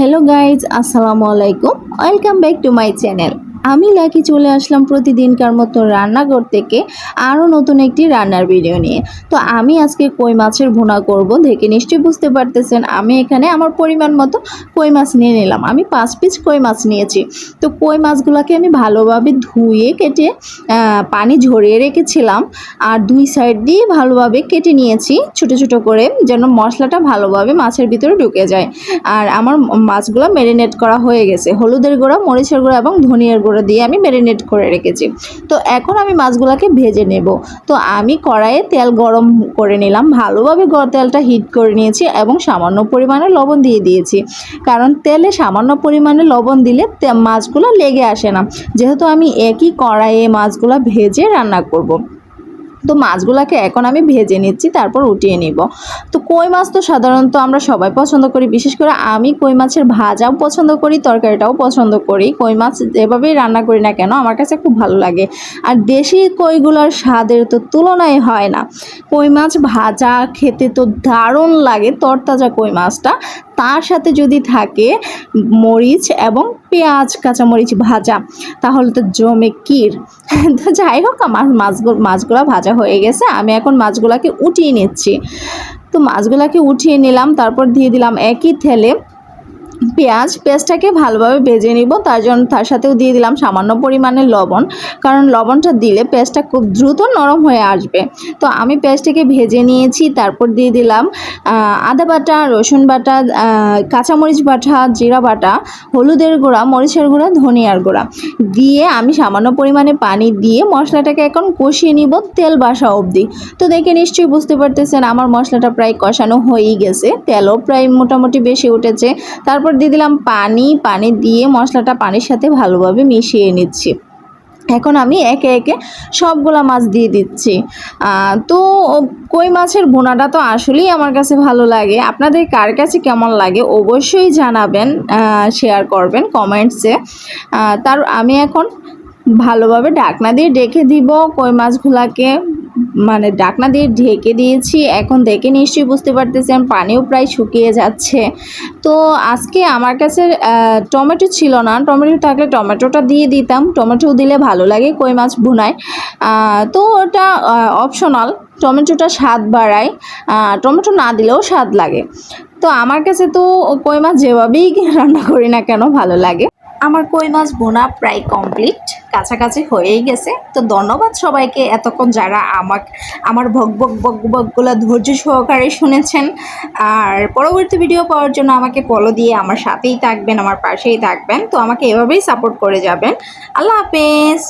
Hello guys আসসালামু আলাইকুম welcome back to my channel আমি লাকি চলে আসলাম প্রতিদিনকার মতো রান্নাঘর থেকে আরও নতুন একটি রান্নার ভিডিও নিয়ে। তো আমি আজকে কই মাছের ভুনা করব, দেখে নিশ্চয়ই বুঝতে পারতেছেন, আমি এখানে আমার পরিমাণ মতো কই মাছ নিয়ে নিলাম। আমি পাঁচ পিস কই মাছ নিয়েছি। তো কই মাছগুলোকে আমি ভালোভাবে ধুয়ে কেটে পানি ঝরিয়ে রেখেছিলাম আর দুই সাইড দিয়ে ভালোভাবে কেটে নিয়েছি, ছোট ছোট করে যেন মশলাটা ভালোভাবে মাছের ভিতরে ঢুকে যায়। আর আমার মাছগুলো ম্যারিনেট করা হয়ে গেছে। হলুদের গুঁড়া, মরিচের গুঁড়া এবং ধনিয়ার গুঁড়া। দিয়ে আমি ম্যারিনেট করে রেখেছি। তো এখন আমি মাছগুলোকে ভেজে নেব। তো আমি কড়াইয়ে তেল গরম করে নিলাম। ভালোভাবে তেলটা হিট করে নিয়েছি এবং সামান্য পরিমাণে লবণ দিয়ে দিয়েছি। কারণ তেলে সামান্য পরিমাণে লবণ দিলে মাছগুলো লেগে আসে না। যেহেতু আমি একই কড়াইয়ে মাছগুলো ভেজে রান্না করব। তো মাছগুলোকে এখন আমি ভেজে নিচ্ছি, তারপর উঠিয়ে নিব। তো কই মাছ তো সাধারণত আমরা সবাই পছন্দ করি, বিশেষ করে আমি কই মাছের ভাজাও পছন্দ করি, তরকারিটাও পছন্দ করি। কই মাছ যেভাবেই রান্না করি না কেন, আমার কাছে খুব ভালো লাগে। আর দেশি কইগুলোর স্বাদের তো তুলনাই হয় না। কই মাছ ভাজা খেতে তো দারুণ লাগে, তরতাজা কই মাছটা। তার সাথে যদি থাকে মরিচ এবং পেঁয়াজ, কাঁচামরিচ ভাজা, তাহলে তো জমে কির তো যাই হোক, আমার মাছগুলো মাছগুলো ভাজা হয়ে গেছে। আমি এখন মাছগুলোকে উঠিয়ে নিচ্ছি। তো মাছগুলোকে উঠিয়ে নিলাম, তারপর দিয়ে দিলাম একই তেলে পেঁয়াজ, পেঁয়াজটাকে ভালোভাবে ভেজে নিব। তার জন্য তার সাথেও দিয়ে দিলাম সামান্য পরিমাণে লবণ। কারণ লবণটা দিলে পেঁয়াজটা খুব দ্রুত নরম হয়ে আসবে। তো আমি পেঁয়াজটাকে ভেজে নিয়েছি, তারপর দিয়ে দিলাম আদা বাটা, রসুন বাটা কাঁচামরিচ বাটা, জিরা বাটা, হলুদের গুঁড়া, মরিচের গুঁড়া, ধনিয়ার গুঁড়া। দিয়ে আমি সামান্য পরিমাণে পানি দিয়ে মশলাটাকে এখন কষিয়ে নিব তেল বাসা অবধি। তো দেখে নিশ্চয়ই বুঝতে পারতেছেন, আমার মশলাটা প্রায় কষানো হয়েই গেছে। তেলও প্রায় মোটামুটি বেশি উঠেছে। তারপর দিয়ে দিলাম পানি পানি দিয়ে মশলাটা পানির সাথে ভালোভাবে মিশিয়ে নিচ্ছি। এখন আমি একে একে সবগুলা মাছ দিয়ে দিচ্ছি। তো কই মাছের বোনাটা তো আসলেই আমার কাছে ভালো লাগে। আপনাদের কার কাছে কেমন লাগে অবশ্যই জানাবেন শেয়ার করবেন কমেন্টসে তার আমি এখন ভালোভাবে ঢাকনা দিয়ে ডেকে দিব কই মাছগুলাকে। মানে ডাকনা দিয়ে ঢেকে দিয়েছি। এখন দেখে নিশ্চয়ই বুঝতে পারতেছেন পানিও প্রায় শুকিয়ে যাচ্ছে। তো আজকে আমার কাছে টমেটো ছিল না। টমেটো থাকলে টমেটোটা দিয়ে দিতাম। টমেটো দিলে ভালো লাগে কই মাছ ভুনায়। তো ওটা অপশনাল টমেটোটা স্বাদ বাড়ায়। টমেটো না দিলেও স্বাদ লাগে। তো আমার কাছে তো কই মাছ যেভাবেই রান্না করি না কেন, ভালো লাগে। আমার কই মাছ বোনা প্রায় কমপ্লিট কাছাকাছি হয়েই গেছে। তো ধন্যবাদ সবাইকে এতক্ষণ যারা আমাক, আমার ভক ভক বক বকগুলো ধৈর্য সহকারে শুনেছেন। আর পরবর্তী ভিডিও পাওয়ার জন্য আমাকে ফলো দিয়ে আমার সাথেই থাকবেন, আমার পাশেই থাকবেন। তো আমাকে এভাবেই সাপোর্ট করে যাবেন। আল্লাহ হাফেজ।